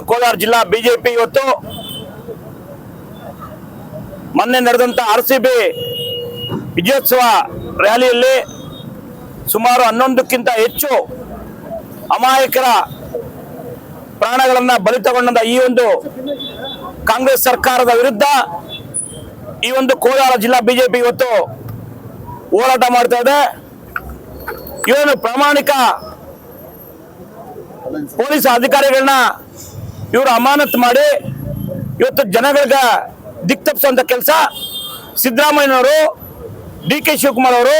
ಕೋಲಾರ ಜಿಲ್ಲಾ ಬಿಜೆಪಿ ಇವತ್ತು ಮೊನ್ನೆ ನಡೆದಂತ ಆರ್ ಸಿ ಬಿ ವಿಜಯೋತ್ಸವ ರ್ಯಾಲಿಯಲ್ಲಿ ಸುಮಾರು ಹನ್ನೊಂದಕ್ಕಿಂತ ಹೆಚ್ಚು ಅಮಾಯಕರ ಪ್ರಾಣಗಳನ್ನ ಬಲಿ ತಗೊಂಡ ಈ ಒಂದು ಕಾಂಗ್ರೆಸ್ ಸರ್ಕಾರದ ವಿರುದ್ಧ ಈ ಒಂದು ಕೋಲಾರ ಜಿಲ್ಲಾ ಬಿಜೆಪಿ ಇವತ್ತು ಹೋರಾಟ ಮಾಡ್ತಾ ಇದೆ. ಇವನು ಪ್ರಾಮಾಣಿಕ ಪೊಲೀಸ್ ಅಧಿಕಾರಿಗಳನ್ನ ಇವರು ಅಮಾನತ್ ಮಾಡಿ ಇವತ್ತು ಜನಗಳಿಗೆ ದಿಕ್ ತಪ್ಪಿಸುವಂತ ಕೆಲಸ ಸಿದ್ದರಾಮಯ್ಯನವರು ಡಿ ಕೆ ಶಿವಕುಮಾರ್ ಅವರು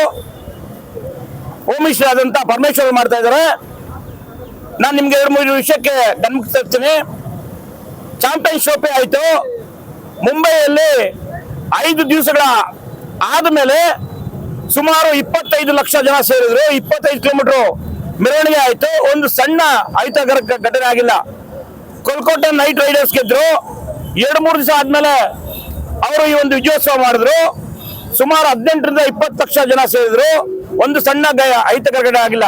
ಹೋಮ್ ಆದಂತ ಪರಮೇಶ್ವರ್ ಮಾಡ್ತಾ ಇದ್ದಾರೆ. ನಾನು ನಿಮ್ಗೆ ಎರಡು ಮೂರು ವಿಷಯಕ್ಕೆ ಗಮನಕ್ಕೆ ತರ್ತೀನಿ. ಚಾಂಪಿಯನ್ ಆಯ್ತು. ಮುಂಬೈಯಲ್ಲಿ ಐದು ದಿವಸಗಳ ಆದ್ಮೇಲೆ ಸುಮಾರು ಇಪ್ಪತ್ತೈದು ಲಕ್ಷ ಜನ ಸೇರಿದ್ರು. ಇಪ್ಪತ್ತೈದು ಕಿಲೋಮೀಟರ್ ಮೆರವಣಿಗೆ ಆಯ್ತು. ಒಂದು ಸಣ್ಣ ಅಹಿತಕರ ಘಟನೆ ಆಗಿಲ್ಲ. ಕೋಲ್ಕತ್ತಾ ನೈಟ್ ರೈಡರ್ಸ್ ಗೆದ್ರು. ಎರಡು ಮೂರು ದಿವಸ ಆದ್ಮೇಲೆ ಅವರು ಈ ಒಂದು ವಿಜಯೋತ್ಸವ ಮಾಡಿದ್ರು. ಸುಮಾರು ಹದಿನೆಂಟರಿಂದ ಇಪ್ಪತ್ತು ಲಕ್ಷ ಜನ ಸೇರಿದ್ರು. ಒಂದು ಸಣ್ಣ ಗಾಯ ಘಟನೆ ಆಗಿಲ್ಲ.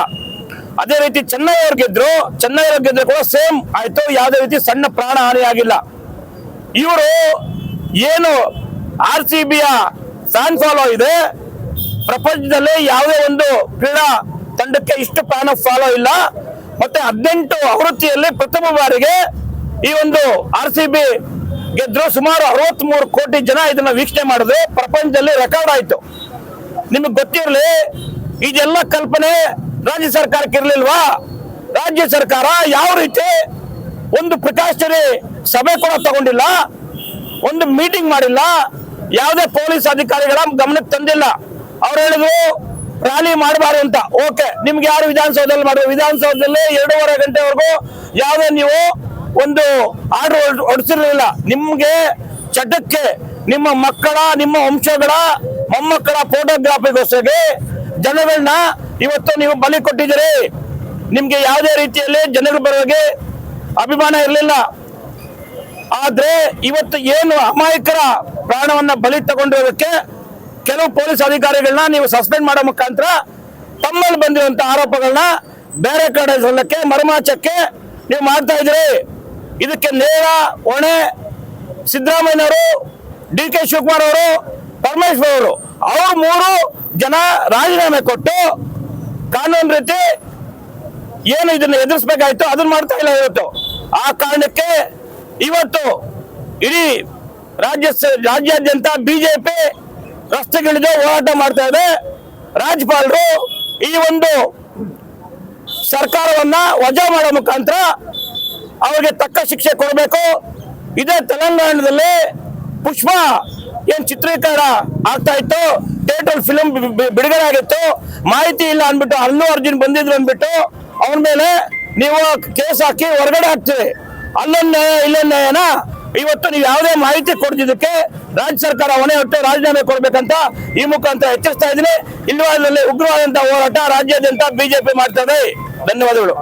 ಅದೇ ರೀತಿ ಚೆನ್ನೈ ಅವ್ರು ಗೆದ್ರು. ಚೆನ್ನೈ ಅವ್ರು ಗೆದ್ರು ಕೂಡ ಸೇಮ್ ಆಯ್ತು. ಯಾವುದೇ ರೀತಿ ಸಣ್ಣ ಪ್ರಾಣ ಹಾನಿ ಆಗಿಲ್ಲ. ಇವರು ಏನು ಆರ್ ಸಿ ಬಿಯ ಫ್ಯಾನ್ ಫಾಲೋ ಇದೆ. ಪ್ರಪಂಚದಲ್ಲಿ ಯಾವುದೇ ಒಂದು ಕ್ರೀಡಾ ತಂಡಕ್ಕೆ ಇಷ್ಟು ಫ್ಯಾನ್ ಫಾಲೋ ಇಲ್ಲ. ಮತ್ತೆ ಹದಿನೆಂಟು ಆವೃತ್ತಿಯಲ್ಲಿ ಪ್ರಥಮ ಬಾರಿಗೆ ಈ ಒಂದು ಆರ್ ಸಿ ಬಿ ಗೆದ್ರು ಸುಮಾರು ಅರವತ್ತ್ ಮೂರು ಕೋಟಿ ಜನ ಇದನ್ನ ವೀಕ್ಷಣೆ ಮಾಡಿದ್ರು ಪ್ರಪಂಚದಲ್ಲಿ ರೆಕಾರ್ಡ್ ಆಯ್ತು. ನಿಮಗೆ ಗೊತ್ತಿರಲಿ, ಇದೆಲ್ಲ ಕಲ್ಪನೆ ರಾಜ್ಯ ಸರ್ಕಾರಕ್ಕೆ ಇರ್ಲಿಲ್ವಾ? ರಾಜ್ಯ ಸರ್ಕಾರ ಯಾವ ರೀತಿ ಒಂದು ಪ್ರಿಕಾಷನರಿ ಸಭೆ ಕೂಡ ತಗೊಂಡಿಲ್ಲ, ಒಂದು ಮೀಟಿಂಗ್ ಮಾಡಿಲ್ಲ, ಯಾವುದೇ ಪೊಲೀಸ್ ಅಧಿಕಾರಿಗಳ ಗಮನಕ್ಕೆ ತಂದಿಲ್ಲ. ಅವ್ರು ಹೇಳಿದ್ರು ರ್ಯಾಲಿ ಮಾಡಬಾರ್ದು ಅಂತ. ಓಕೆ ನಿಮ್ಗೆ ಯಾರು ವಿಧಾನಸೌಧದಲ್ಲಿ ಮಾಡಿದ್ರು ವಿಧಾನಸೌಧದಲ್ಲಿ ಎರಡೂವರೆ ಗಂಟೆವರೆಗೂ ಯಾವುದೇ ನೀವು ಒಂದು ಆರ್ಡರ್ ಹೊಡಿಸಿರ್ಲಿಲ್ಲ. ನಿಮ್ಗೆ ಚಟಕ್ಕೆ ನಿಮ್ಮ ಮಕ್ಕಳ, ನಿಮ್ಮ ವಂಶಗಳ, ಮೊಮ್ಮಕ್ಕಳ ಫೋಟೋಗ್ರಾಫಿಗೋಸ್ಕರ ಜನಗಳನ್ನ ಇವತ್ತು ನೀವು ಬಲಿ ಕೊಟ್ಟಿದ್ದೀರಿ. ನಿಮ್ಗೆ ಯಾವುದೇ ರೀತಿಯಲ್ಲಿ ಜನರು ಬರೋಗೆ ಅಭಿಮಾನ ಇರಲಿಲ್ಲ. ಆದ್ರೆ ಇವತ್ತು ಏನು ಅಮಾಯಕರ ಪ್ರಾಣವನ್ನ ಬಲಿ ತಗೊಂಡಿರೋದಕ್ಕೆ ಕೆಲವು ಪೊಲೀಸ್ ಅಧಿಕಾರಿಗಳನ್ನ ನೀವು ಸಸ್ಪೆಂಡ್ ಮಾಡೋ ಮುಖಾಂತರ ತಮ್ಮಲ್ಲಿ ಬಂದಿರುವಂತ ಆರೋಪಗಳನ್ನ ಬೇರೆ ಕಡೆ ಸಲ್ಲಕ್ಕೆ ಮರುಮಾಚಕ್ಕೆ ನೀವು ಮಾಡ್ತಾ ಇದ್ದೀರಿ. ಇದಕ್ಕೆ ನೇರ ಹೊಣೆ ಸಿದ್ದರಾಮಯ್ಯನವರು ಡಿ ಕೆ ಶಿವಕುಮಾರ್ ಅವರು ಪರಮೇಶ್ವರ್ ಅವರು. ಅವರು ಮೂರು ಜನ ರಾಜೀನಾಮೆ ಕೊಟ್ಟು ಕಾನೂನು ರೀತಿ ಏನು ಇದನ್ನ ಎದುರಿಸಬೇಕಾಯ್ತು ಅದನ್ನ ಮಾಡ್ತಾ ಇಲ್ಲ ಇವತ್ತು. ಆ ಕಾರಣಕ್ಕೆ ಇವತ್ತು ಇಡೀ ರಾಜ್ಯ ರಾಜ್ಯಾದ್ಯಂತ ಬಿಜೆಪಿ ರಸ್ತೆಗಳಿದೆ ಹೋರಾಟ ಮಾಡ್ತಾ ಇದೆ. ರಾಜ್ಯಪಾಲರು ಈ ಒಂದು ಸರ್ಕಾರವನ್ನ ವಜಾ ಮಾಡೋ ಮುಖಾಂತರ ಅವರಿಗೆ ತಕ್ಕ ಶಿಕ್ಷೆ ಕೊಡಬೇಕು. ಇದೇ ತೆಲಂಗಾಣದಲ್ಲಿ ಪುಷ್ಪ ಏನ್ ಚಿತ್ರೀಕರಣ ಆಗ್ತಾ ಇತ್ತು. ಥಿಯೇಟರ್ ಫಿಲಮ್ ಬಿಡುಗಡೆ ಆಗಿತ್ತು. ಮಾಹಿತಿ ಇಲ್ಲ ಅಂದ್ಬಿಟ್ಟು ಅಲ್ಲೂ ಅರ್ಜುನ್ ಬಂದಿದ್ರು ಅಂದ್ಬಿಟ್ಟು ಅವನ ಮೇಲೆ ನೀವು ಕೇಸ್ ಹಾಕಿ ಹೊರಗಡೆ ಹಾಕ್ತೀರಿ. ಅಲ್ಲೊಂದೇ ಇಲ್ಲೊಂದೇನ ಇವತ್ತು ನೀವು ಯಾವುದೇ ಮಾಹಿತಿ ಕೊಡ್ತಿದ್ದಕ್ಕೆ ರಾಜ್ಯ ಸರ್ಕಾರ ಹೊಣೆ ಹೊಟ್ಟೆ ರಾಜೀನಾಮೆ ಕೊಡ್ಬೇಕಂತ ಈ ಮುಖಾಂತರ ಎಚ್ಚರಿಸ್ತಾ ಇದ್ದೀನಿ. ಇಲ್ಲವಾದಲ್ಲಿ ಉಗ್ರವಾದಂತಹ ಹೋರಾಟ ರಾಜ್ಯಾದ್ಯಂತ ಬಿಜೆಪಿ ಮಾಡ್ತಾ ಇದೆ. ಧನ್ಯವಾದಗಳು.